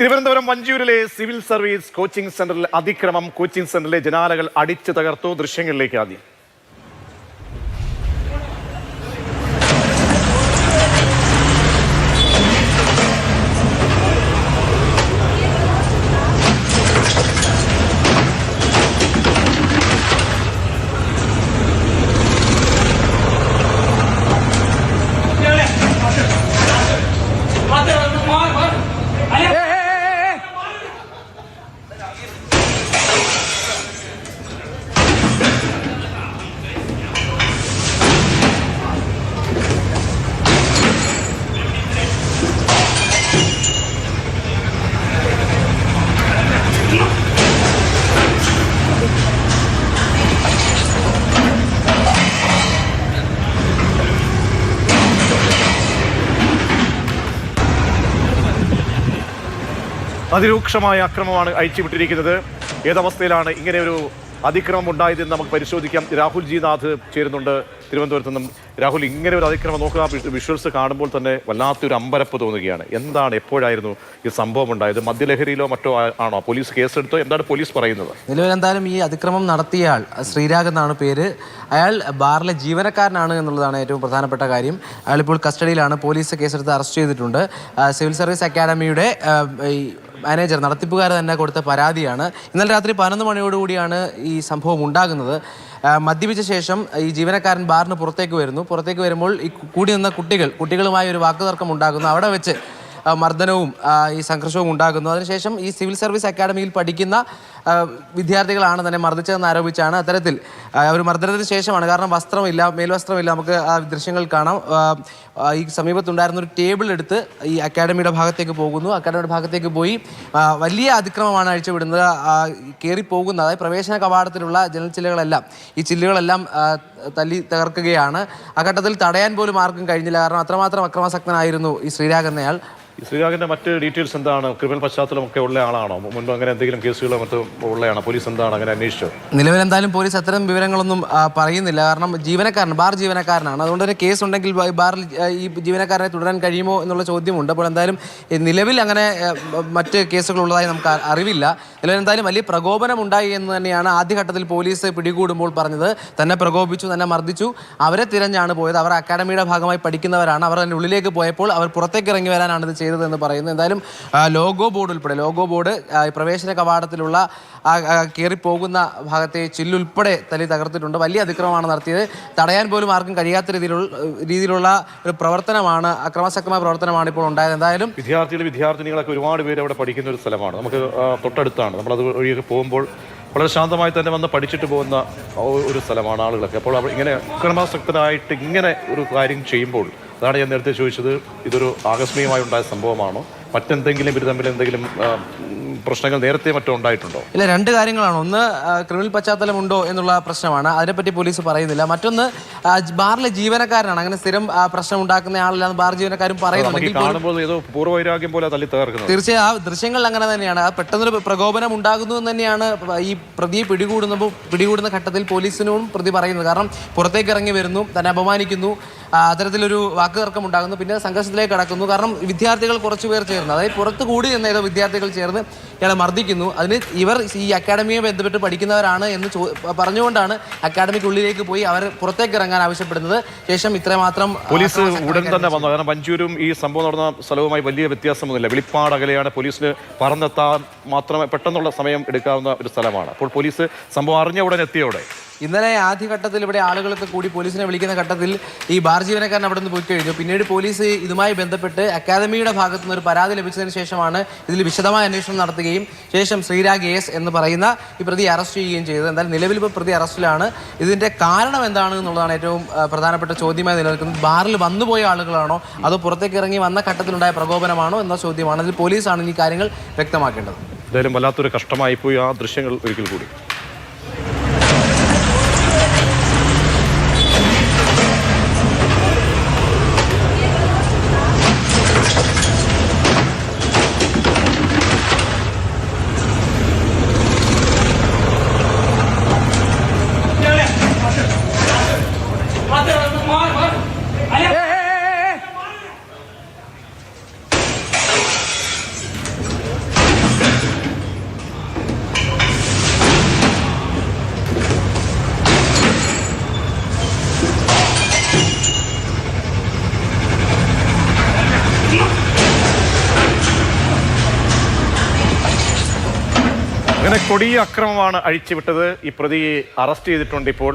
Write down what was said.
തിരുവനന്തപുരം വഞ്ചിയൂരിലെ civil service coaching സെന്ററിൽ അതിക്രമം കോച്ചിംഗ് സെന്ററിലെ ജനാലകൾ അടിച്ചു തകർത്തു ദൃശ്യങ്ങളിലേക്ക് ആദ്യം. അതിരൂക്ഷമായ അക്രമമാണ് അയച്ചുവിട്ടിരിക്കുന്നത് ഏതവസ്ഥയിലാണ് ഇങ്ങനെ ഒരു അതിക്രമം ഉണ്ടായതെന്ന് നമുക്ക് പരിശോധിക്കാം. രാഹുൽ ജി നാഥ് ചേരുന്നുണ്ട് തിരുവനന്തപുരത്ത് നിന്നും. രാഹുൽ ഇങ്ങനെ ഒരു അതിക്രമം നോക്കുക. വിഷ്വൽസ് കാണുമ്പോൾ തന്നെ വല്ലാത്തൊരു അമ്പരപ്പ് തോന്നുകയാണ്. എന്താണ് എപ്പോഴായിരുന്നു ഈ സംഭവം ഉണ്ടായത്? മദ്യലഹരിയിലോ മറ്റോ ആണോ? പോലീസ് കേസെടുത്തോ? എന്താണ് പോലീസ് പറയുന്നത്? നിലവിൽ എന്തായാലും ഈ അതിക്രമം നടത്തിയയാൾ ശ്രീരാഗ് എന്നാണ് പേര് അയാൾ ബാറിലെ ജീവനക്കാരനാണ് എന്നുള്ളതാണ് ഏറ്റവും പ്രധാനപ്പെട്ട കാര്യം. അയാൾ ഇപ്പോൾ കസ്റ്റഡിയിലാണ് പോലീസ് കേസെടുത്ത് അറസ്റ്റ് ചെയ്തിട്ടുണ്ട്. സിവിൽ സർവീസ് അക്കാദമിയുടെ മാനേജർ നടത്തിപ്പുകാർ തന്നെ കൊടുത്ത പരാതിയാണ്. ഇന്നലെ രാത്രി പതിനൊന്ന് മണിയോടുകൂടിയാണ് ഈ സംഭവം ഉണ്ടാകുന്നത്. മദ്യപിച്ച ശേഷം ഈ ജീവനക്കാരൻ ബാറിന് പുറത്തേക്ക് വരുന്നു. പുറത്തേക്ക് വരുമ്പോൾ ഈ കൂടി നിന്ന കുട്ടികൾ കുട്ടികളുമായി ഒരു വാക്കുതർക്കം ഉണ്ടാകുന്നു. അവിടെ വെച്ച് മർദ്ദനവും ഈ സംഘർഷവും ഉണ്ടാകുന്നു. അതിനുശേഷം ഈ സിവിൽ സർവീസ് അക്കാഡമിയിൽ പഠിക്കുന്ന വിദ്യാർത്ഥികളാണ് തന്നെ മർദ്ദിച്ചതെന്ന് ആരോപിച്ചാണ് അത്തരത്തിൽ ഒരു മർദ്ദനത്തിന് ശേഷമാണ്. കാരണം വസ്ത്രമില്ല മേൽവസ്ത്രമില്ല. നമുക്ക് ആ ദൃശ്യങ്ങൾ കാണാം. ഈ സമീപത്തുണ്ടായിരുന്ന ഒരു ടേബിൾ എടുത്ത് ഈ അക്കാഡമിയുടെ ഭാഗത്തേക്ക് പോകുന്നു. അക്കാഡമിയുടെ ഭാഗത്തേക്ക് പോയി വലിയ അതിക്രമമാണ് അഴിച്ചുവിടുന്നത്. കയറി അതായത് പ്രവേശന കവാടത്തിലുള്ള ജനൽ ചില്ലുകളെല്ലാം ഈ ചില്ലുകളെല്ലാം തല്ലി തകർക്കുകയാണ്. ആ ഘട്ടത്തിൽ തടയാൻ പോലും ആർക്കും കഴിഞ്ഞില്ല. കാരണം അത്രമാത്രം അക്രമാസക്തനായിരുന്നു ഈ ശ്രീരാഗ് എന്നയാൾ ശ്രീരാഗിന്റെ മറ്റ് ഡീറ്റെയിൽസ് എന്താണ്? ക്രിമിനൽ പശ്ചാത്തലമൊക്കെ ഉള്ള ആളാണോ? മുൻപ് അങ്ങനെ എന്തെങ്കിലും കേസുകളോ മറ്റും ഉള്ളയാണോ? പോലീസ് എന്താണ് അങ്ങനെ അന്വേഷിച്ചോ നിലവിൽ എന്തായാലും പോലീസ് അത്തരം വിവരങ്ങളൊന്നും പറയുന്നില്ല. കാരണം ജീവനക്കാരൻ ബാർ ജീവനക്കാരനാണ്. അതുകൊണ്ട് തന്നെ കേസ് ഉണ്ടെങ്കിൽ ബാറിൽ ഈ ജീവനക്കാരനെ തുടരാൻ കഴിയുമോ എന്നുള്ള ചോദ്യമുണ്ട്. അപ്പോൾ എന്തായാലും നിലവിൽ അങ്ങനെ മറ്റ് കേസുകൾ ഉള്ളതായി നമുക്ക് അറിവില്ല. നിലവിൽ എന്തായാലും വലിയ പ്രകോപനം ഉണ്ടായി എന്ന് തന്നെയാണ് ആദ്യഘട്ടത്തിൽ പോലീസ് പിടികൂടുമ്പോൾ പറഞ്ഞത്. തന്നെ പ്രകോപിച്ചു തന്നെ മർദ്ദിച്ചു. അവരെ തിരഞ്ഞാണ് പോയത്. അവർ അക്കാഡമിയുടെ ഭാഗമായി പഠിക്കുന്നവരാണ്. അവർ അതിന്റെ ഉള്ളിലേക്ക് പോയപ്പോൾ അവർ പുറത്തേക്ക് ഇറങ്ങി വരാനാണ് ഇത് ചെയ്തത്. എന്ന് പറയുന്നത്. എന്തായാലും ലോഗോ ബോർഡ് ഉൾപ്പെടെ ലോഗോ ബോർഡ് പ്രവേശന കവാടത്തിലുള്ള കയറിപ്പോകുന്ന ഭാഗത്തെ ചില്ലുൾപ്പെടെ തലി തകർത്തിട്ടുണ്ട്. വലിയ അതിക്രമമാണ് നടത്തിയത്. തടയാൻ പോലും ആർക്കും കഴിയാത്ത രീതിയിലുള്ള രീതിയിലുള്ള ഒരു പ്രവർത്തനമാണ് അക്രമാസക്തമായ പ്രവർത്തനമാണ് ഇപ്പോൾ ഉണ്ടായത്. എന്തായാലും വിദ്യാർത്ഥികൾ വിദ്യാർത്ഥിനികളൊക്കെ ഒരുപാട് പേര് അവിടെ പഠിക്കുന്ന ഒരു സ്ഥലമാണ്. നമുക്ക് തൊട്ടടുത്താണ്. നമ്മളത് വഴിയൊക്കെ പോകുമ്പോൾ വളരെ ശാന്തമായി തന്നെ വന്ന് പഠിച്ചിട്ട് പോകുന്ന ഒരു സ്ഥലമാണ് ആളുകളൊക്കെ. അപ്പോൾ ഇങ്ങനെ അക്രമാസക്തനായിട്ട് ഇങ്ങനെ ഒരു കാര്യം ചെയ്യുമ്പോൾ അതാണ് ഞാൻ നേരത്തെ ചോദിച്ചത്. ഇതൊരു ആകസ്മികമായി ഉണ്ടായ സംഭവമാണോ? മറ്റെന്തെങ്കിലും ഇവർ തമ്മിൽ എന്തെങ്കിലും പ്രശ്നങ്ങൾ നേരത്തെ മറ്റോ ഉണ്ടായിട്ടുണ്ടോ? ഇല്ല രണ്ട് കാര്യങ്ങളാണ്. ഒന്ന് ക്രിമിനൽ പശ്ചാത്തലം ഉണ്ടോ എന്നുള്ള പ്രശ്നമാണ്. അതിനെപ്പറ്റി പോലീസ് പറയുന്നില്ല. മറ്റൊന്ന് ബാറിലെ ജീവനക്കാരനാണ്. അങ്ങനെ സ്ഥിരം പ്രശ്നം ഉണ്ടാക്കുന്ന ആളല്ലാന്ന് ബാർ ജീവനക്കാരും പറയുന്നുണ്ട്. തീർച്ചയായും ആ ദൃശ്യങ്ങൾ അങ്ങനെ തന്നെയാണ്. പെട്ടെന്നൊരു പ്രകോപനം ഉണ്ടാകുന്നു എന്ന് തന്നെയാണ് ഈ പ്രതിയെ പിടികൂടുന്നപ്പോൾ പിടികൂടുന്ന ഘട്ടത്തിൽ പോലീസിനോടും പ്രതി പറയുന്നത്. കാരണം പുറത്തേക്ക് ഇറങ്ങി വരുന്നു തന്നെ അപമാനിക്കുന്നു. അത്തരത്തിലൊരു വാക്കുതർക്കം ഉണ്ടാകുന്നു. പിന്നെ സംഘർഷത്തിലേക്ക് കടക്കുന്നു. കാരണം വിദ്യാർത്ഥികൾ കുറച്ച് പേർ ചേർന്ന് അതായത് പുറത്ത് കൂടി നിന്ന ഏതോ വിദ്യാർത്ഥികൾ ചേർന്ന് ഇയാളെ മർദ്ദിക്കുന്നു. അതിന് ഇവർ ഈ അക്കാഡമിയെ ബന്ധപ്പെട്ട് പഠിക്കുന്നവരാണ് എന്ന് ചോ പറഞ്ഞുകൊണ്ടാണ് അക്കാഡമിക്കുള്ളിലേക്ക് പോയി അവർ പുറത്തേക്ക് ഇറങ്ങാൻ ആവശ്യപ്പെടുന്നത്. ശേഷം ഇത്രമാത്രം പോലീസ് ഉടൻ തന്നെ വന്നു. കാരണം വഞ്ചൂരും ഈ സംഭവം നടന്ന സ്ഥലവുമായി വലിയ വ്യത്യാസമൊന്നുമില്ല. വെളിപ്പാട് അകലെയാണ് പോലീസിന് പറന്നെത്താൻ മാത്രമേ പെട്ടെന്നുള്ള സമയം എടുക്കാവുന്ന ഒരു സ്ഥലമാണ്. അപ്പോൾ പോലീസ് സംഭവം അറിഞ്ഞ ഉടൻ എത്തിയോടെ ഇന്നലെ ആദ്യഘട്ടത്തിൽ ഇവിടെ ആളുകളൊക്കെ കൂടി പോലീസിനെ വിളിക്കുന്ന ഘട്ടത്തിൽ ഈ ബാർ ജീവനക്കാരൻ അവിടെ നിന്ന് പോയി കഴിഞ്ഞു പിന്നീട് പോലീസ് ഇതുമായി ബന്ധപ്പെട്ട് അക്കാദമിയുടെ ഭാഗത്തു നിന്ന് ഒരു പരാതി ലഭിച്ചതിന് ശേഷമാണ് ഇതിൽ വിശദമായ അന്വേഷണം നടത്തുകയും ശേഷം ശ്രീരാഗ് എസ് എന്ന് പറയുന്ന ഈ പ്രതി അറസ്റ്റ് ചെയ്യുകയും ചെയ്തത്. എന്തായാലും നിലവിൽ ഇപ്പോൾ പ്രതി അറസ്റ്റിലാണ്. ഇതിന്റെ കാരണം എന്താണ് എന്നുള്ളതാണ് ഏറ്റവും പ്രധാനപ്പെട്ട ചോദ്യമായി നിലനിൽക്കുന്നത്. ബാറിൽ വന്നുപോയ ആളുകളാണോ? അതോ പുറത്തേക്ക് ഇറങ്ങി വന്ന ഘട്ടത്തിലുണ്ടായ പ്രകോപനമാണോ എന്ന ചോദ്യമാണ്. അതിൽ പോലീസാണ് ഈ കാര്യങ്ങൾ വ്യക്തമാക്കേണ്ടത്. എന്തായാലും വല്ലാത്തൊരു കഷ്ടമായി പോയി ആ ദൃശ്യങ്ങൾ ഒരിക്കൽ കൂടി. അങ്ങനെ കൊടിയ അക്രമമാണ് അഴിച്ചുവിട്ടത്. ഈ പ്രതിയെ അറസ്റ്റ് ചെയ്തിട്ടുണ്ട് ഇപ്പോൾ